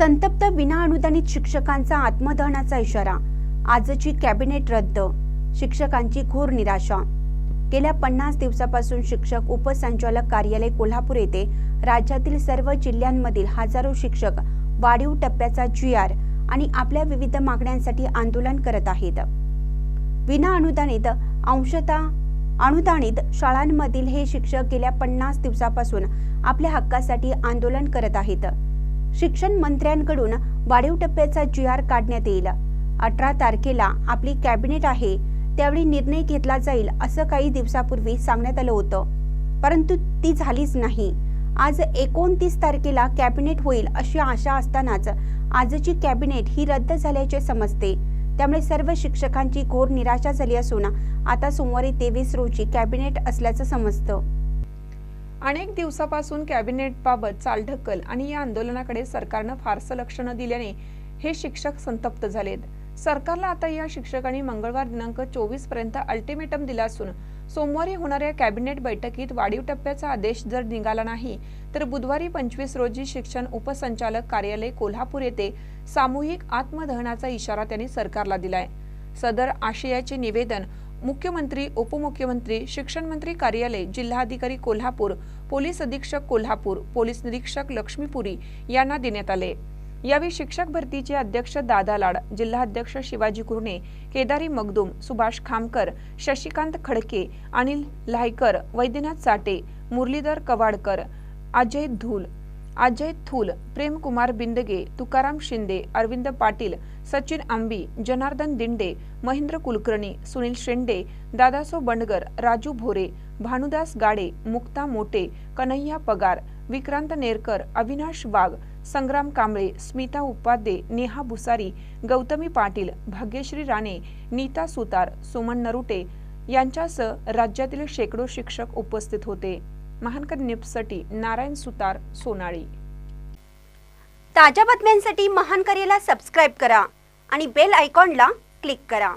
संतप्त विनाअनुदानित शिक्षकांचा आत्मदहनाचा इशारा. आजची कॅबिनेट रद्द. शिक्षकांची घोर निराशा. गेल्या पन्नास दिवसापासून शिक्षक उपसंचालक कार्यालय कोल्हापूर येथे राज्यातील सर्व जिल्ह्यांमधील हजारो शिक्षक वाढीव टप्प्याचा जी आर आणि आपल्या विविध मागण्यांसाठी आंदोलन करत आहेत. विना अनुदानित अंशतः अनुदानित शाळांमधील हे शिक्षक गेल्या पन्नास दिवसापासून आपल्या हक्कासाठी आंदोलन करत आहेत. शिक्षण मंत्र्यांकडून वाढीव टप्प्याचा जी आर काढण्यात येईल. अठरा तारखेला आपली कॅबिनेट आहे त्यावेळी निर्णय घेतला जाईल असं काही दिवसापूर्वी सांगण्यात आलं होतं. परंतु ती झालीच नाही. आज एकोणतीस तारखेला कॅबिनेट होईल अशी आशा असतानाच आजची कॅबिनेट ही रद्द झाल्याचे समजते. त्यामुळे सर्व शिक्षकांची घोर निराशा झाली असून आता सोमवारी तेवीस रोजी कॅबिनेट असल्याचं समजतं. अनेक दिवसापासून कॅबिनेटबाबत चालढकल आणि या आंदोलनाकडे सरकारनं फारसं लक्ष न दिल्याने हे शिक्षक संतप्त झालेत. सरकारला आता या शिक्षकांनी मंगळवार दिनांक चोवीसपर्यंत अल्टिमेटम दिला असून सोमवारी होणाऱ्या कॅबिनेट बैठकीत वाढीव टप्प्याचा आदेश जर निघाला नाही तर बुधवारी पंचवीस रोजी शिक्षण उपसंचालक कार्यालय कोल्हापूर येथे सामूहिक आत्मदहनाचा इशारा त्यांनी सरकारला दिलाय. सदर आशयाचे निवेदन मुख्यमंत्री उपमुख्यमंत्री शिक्षण मंत्री कार्यालय जिल्हाधिकारी कोल्हापूर पोलीस अधीक्षक कोल्हापूर पोलीस निरीक्षक लक्ष्मीपुरी यांना देण्यात आले. यावेळी शिक्षक भरतीचे अध्यक्ष दादा लाड जिल्हाध्यक्ष शिवाजी कुर्णे केदारी मगदुम सुभाष खामकर शशिकांत खडके अनिल लायकर वैद्यनाथ साटे मुरलीधर कवाडकर अजय धूल अजय थूल प्रेमकुमार बिंदगे तुकाराम शिंदे अरविंद पाटील सचिन आंबी जनार्दन दिंडे महेंद्र कुलकर्णी सुनील शेंडे दादासो बंडगर राजू भोरे भानुदास गाडे मुक्ता मोटे कन्हैया पगार विक्रांत नेरकर अविनाश वाघ संग्राम कांबळे स्मिता उपाध्ये नेहा भुसारी गौतमी पाटील भाग्यश्री राणे नीता सुतार सुमन नरुटे यांच्यासह राज्यातील शेकडो शिक्षक उपस्थित होते. महानकर न्यूजसाठी नारायण सुतार सोनाळी. ताज्या बातम्यांसाठी महानकरेला सबस्क्राईब करा आणि बेल आयकॉनला क्लिक करा.